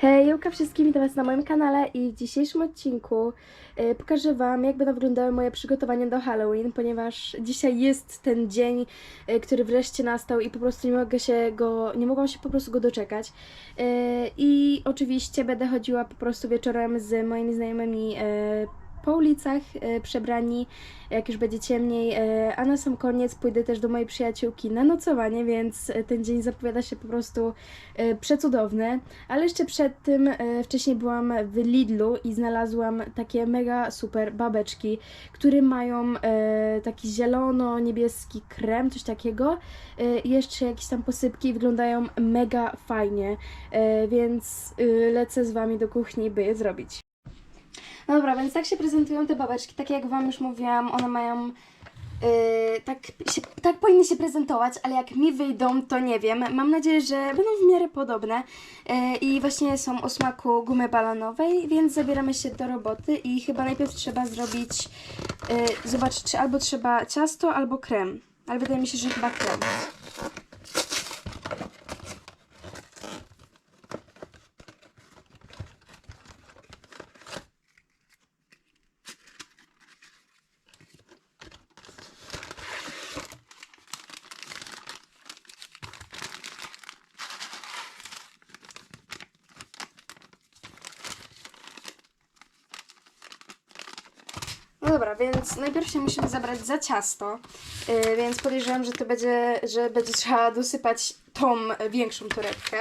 Hej, Juka wszystkim, witam Was na moim kanale i w dzisiejszym odcinku y, pokażę Wam, jak będą wyglądały moje przygotowania do Halloween, ponieważ dzisiaj jest ten dzień, y, który wreszcie nastał i po prostu nie mogę się go, nie mogłam się po prostu go doczekać. Y, I oczywiście będę chodziła po prostu wieczorem z moimi znajomymi po ulicach y, przebrani, jak już będzie ciemniej, y, a na sam koniec pójdę też do mojej przyjaciółki na nocowanie, więc y, ten dzień zapowiada się po prostu przecudowny. Ale jeszcze przed tym wcześniej byłam w Lidlu i znalazłam takie mega super babeczki, które mają taki zielono-niebieski krem, coś takiego i jeszcze jakieś tam posypki wyglądają mega fajnie, więc lecę z Wami do kuchni, by je zrobić. No dobra, więc tak się prezentują te babeczki. Tak jak Wam już mówiłam, one mają. Yy, tak, się, tak powinny się prezentować, ale jak mi wyjdą, to nie wiem. Mam nadzieję, że będą w miarę podobne. Yy, I właśnie są o smaku gumy balonowej, więc zabieramy się do roboty. I chyba najpierw trzeba zrobić. Yy, zobaczyć, czy albo trzeba ciasto, albo krem. Ale wydaje mi się, że chyba krem. No dobra, więc najpierw się musimy zabrać za ciasto, yy, więc podejrzewam, że to będzie, że będzie trzeba dosypać tą większą torebkę.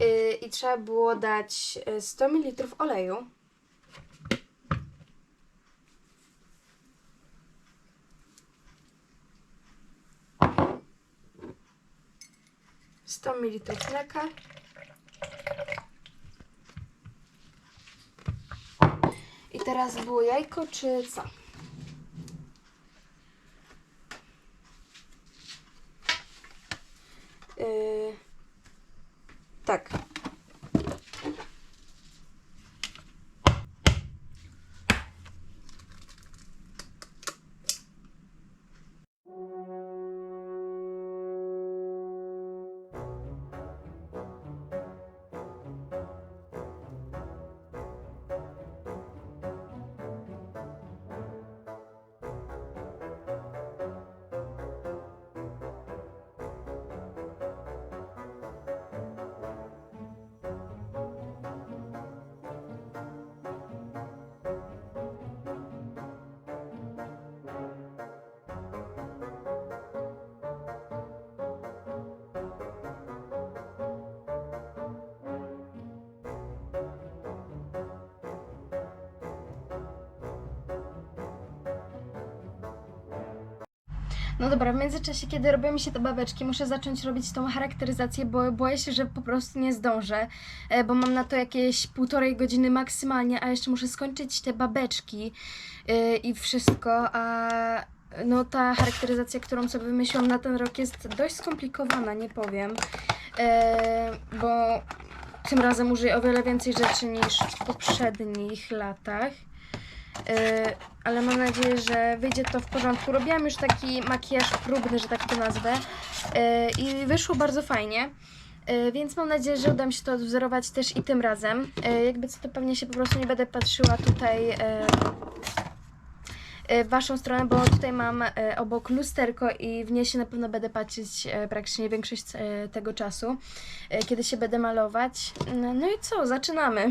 Yy, I trzeba było dać y, 100 ml oleju. Sto mililitrów mleka. I teraz było jajko czy co? No dobra, w międzyczasie, kiedy robią mi się te babeczki, muszę zacząć robić tą charakteryzację, bo boję się, że po prostu nie zdążę, e, bo mam na to jakieś półtorej godziny maksymalnie, a jeszcze muszę skończyć te babeczki e, i wszystko, a no ta charakteryzacja, którą sobie wymyśliłam na ten rok jest dość skomplikowana, nie powiem, e, bo tym razem użyję o wiele więcej rzeczy niż w poprzednich latach. Yy, ale mam nadzieję, że wyjdzie to w porządku. Robiłam już taki makijaż próbny, że tak to nazwę yy, i wyszło bardzo fajnie. Yy, więc mam nadzieję, że uda mi się to odwzorować też i tym razem. Jakby co to pewnie się po prostu nie będę patrzyła tutaj w waszą stronę, bo tutaj mam obok lusterko i w nie się na pewno będę patrzeć praktycznie większość tego czasu, kiedy się będę malować. No, no i co, zaczynamy.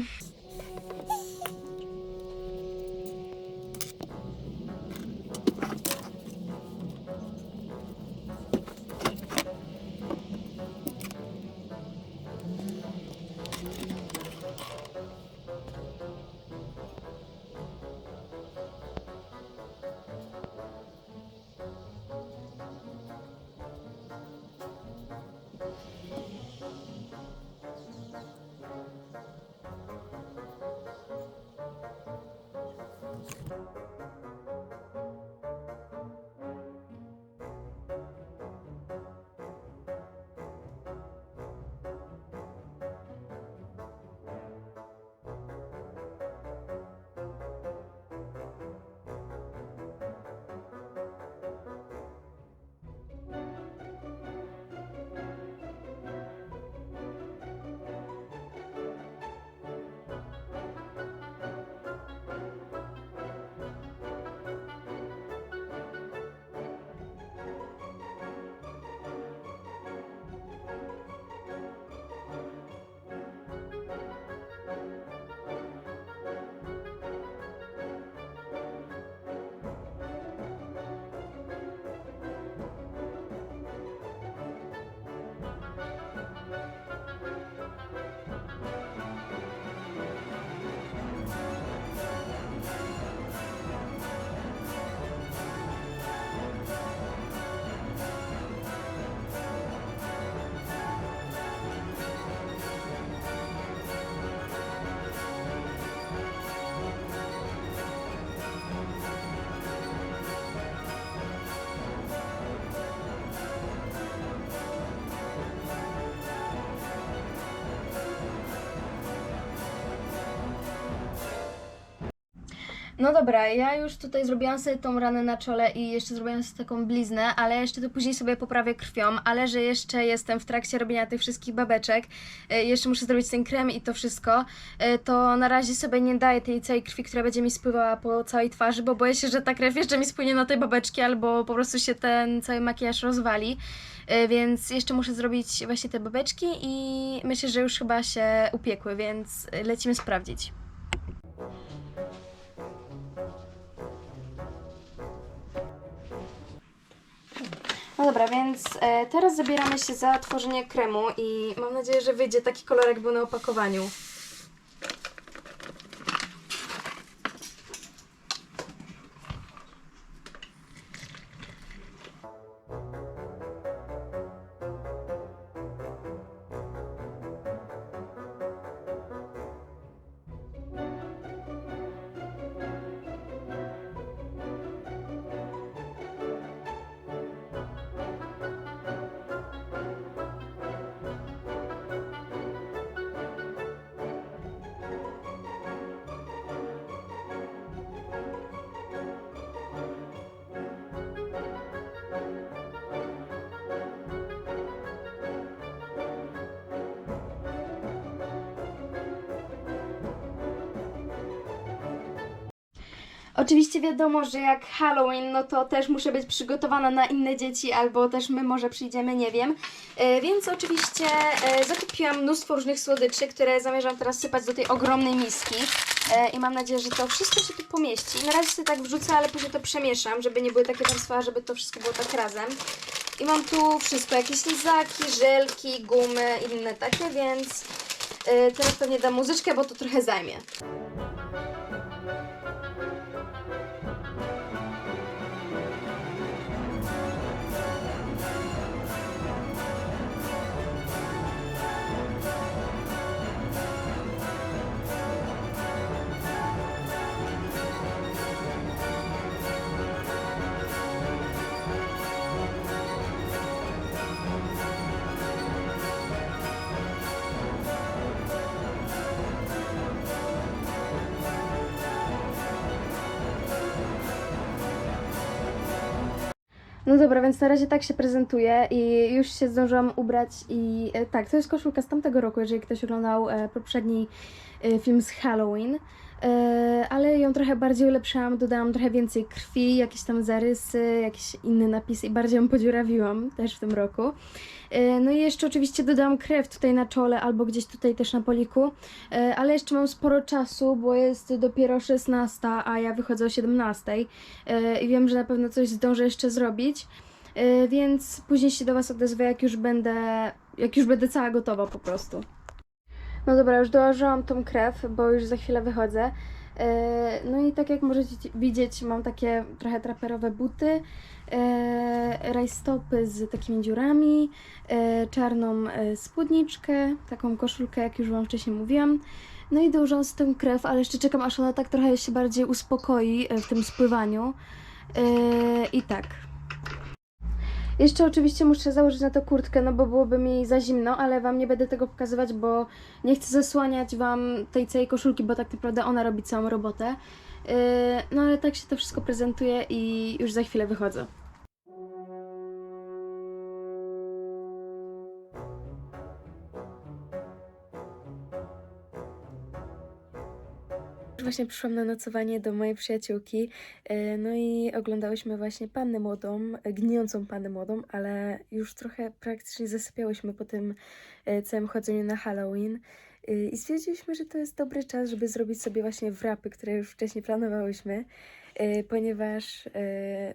No dobra, ja już tutaj zrobiłam sobie tą ranę na czole i jeszcze zrobiłam sobie taką bliznę, ale jeszcze to później sobie poprawię krwią, ale że jeszcze jestem w trakcie robienia tych wszystkich babeczek, e, jeszcze muszę zrobić ten krem i to wszystko, e, to na razie sobie nie daję tej całej krwi, która będzie mi spływała po całej twarzy, bo boję się, że ta krew jeszcze mi spłynie na tej babeczki albo po prostu się ten cały makijaż rozwali. E, Więc jeszcze muszę zrobić właśnie te babeczki i myślę, że już chyba się upiekły, więc lecimy sprawdzić. No dobra, więc e, teraz zabieramy się za tworzenie kremu i mam nadzieję, że wyjdzie taki kolor, jak był na opakowaniu. Oczywiście wiadomo, że jak Halloween, no to też muszę być przygotowana na inne dzieci, albo też my może przyjdziemy, nie wiem. E, więc oczywiście e, zakupiłam mnóstwo różnych słodyczy, które zamierzam teraz sypać do tej ogromnej miski. E, I mam nadzieję, że to wszystko się tu pomieści. Na razie sobie tak wrzucę, ale później to przemieszam, żeby nie były takie warstwa, żeby to wszystko było tak razem. I mam tu wszystko, jakieś lizaki, żelki, gumy, inne takie, więc e, teraz pewnie dam muzyczkę, bo to trochę zajmie. No dobra, więc na razie tak się prezentuje i już się zdążyłam ubrać i e, tak, to jest koszulka z tamtego roku, jeżeli ktoś oglądał e, poprzedni e, film z Halloween, ale ją trochę bardziej ulepszyłam, dodałam trochę więcej krwi, jakieś tam zarysy, jakieś inne napisy i bardziej ją podziurawiłam też w tym roku. E, no i jeszcze oczywiście dodałam krew tutaj na czole albo gdzieś tutaj też na poliku, e, ale jeszcze mam sporo czasu, bo jest dopiero 16, a ja wychodzę o 17 e, i wiem, że na pewno coś zdążę jeszcze zrobić, e, więc później się do Was odezwę, jak już będę, jak już będę cała gotowa po prostu. No dobra, już dołożyłam tą krew, bo już za chwilę wychodzę. E, No i tak jak możecie widzieć, mam takie trochę traperowe buty, e, rajstopy z takimi dziurami, e, czarną spódniczkę, taką koszulkę, jak już Wam wcześniej mówiłam. No i dołożyłam z tym krew, ale jeszcze czekam, aż ona tak trochę się bardziej uspokoi w tym spływaniu. I tak. Jeszcze oczywiście muszę założyć na to kurtkę, no bo byłoby mi za zimno, ale Wam nie będę tego pokazywać, bo nie chcę zasłaniać Wam tej całej koszulki, bo tak naprawdę ona robi całą robotę. Yy, No ale tak się to wszystko prezentuje i już za chwilę wychodzę. Właśnie przyszłam na nocowanie do mojej przyjaciółki, e, no i oglądałyśmy właśnie Pannę Młodą, e, gnijącą Pannę Młodą, ale już trochę praktycznie zasypiałyśmy po tym e, całym chodzeniu na Halloween i stwierdziliśmy, że to jest dobry czas, żeby zrobić sobie właśnie wrapy, które już wcześniej planowałyśmy, ponieważ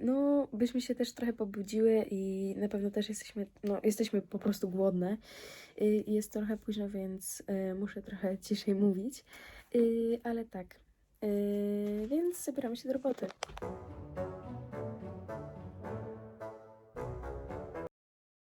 no, byśmy się też trochę pobudziły i na pewno też jesteśmy, no, jesteśmy po prostu głodne jest trochę późno, więc muszę trochę ciszej mówić. Yy, ale tak. Yy, więc zabieramy się do roboty.